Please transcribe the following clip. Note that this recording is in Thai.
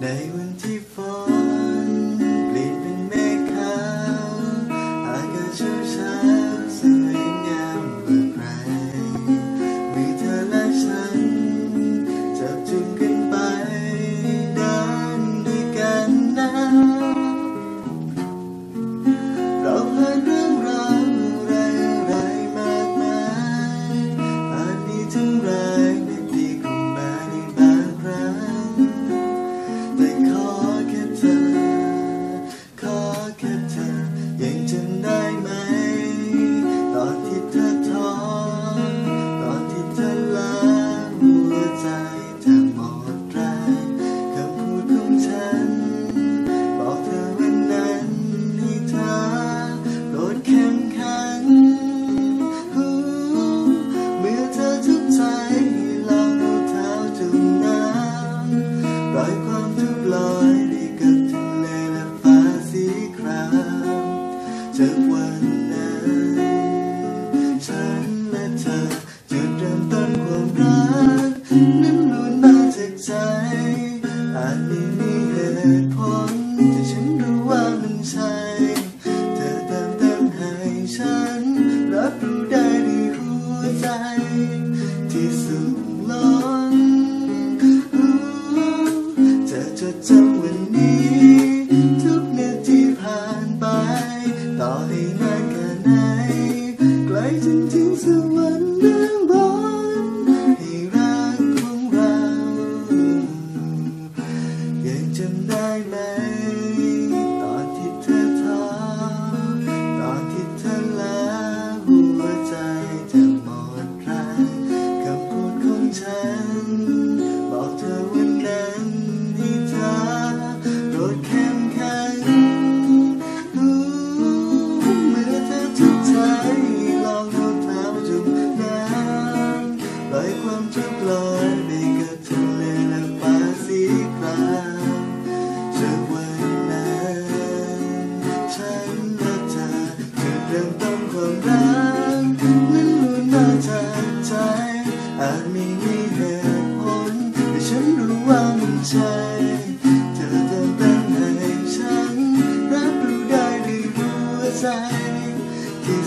day when call, I can tell. ทุกลอยไปกับทะเลและฟ้าสีครามจากวันนั้นฉันและเธอจุดเนต้นความรักนั้นล้วนมาจาก the time. นั้นล้วนมาจาใจ อาจมีม่เหตุผลแต่ฉันรู้ว่ามันใช่เธอเติมเต็มให้ฉัน รับรู้ได้ด้ยหัวใจที่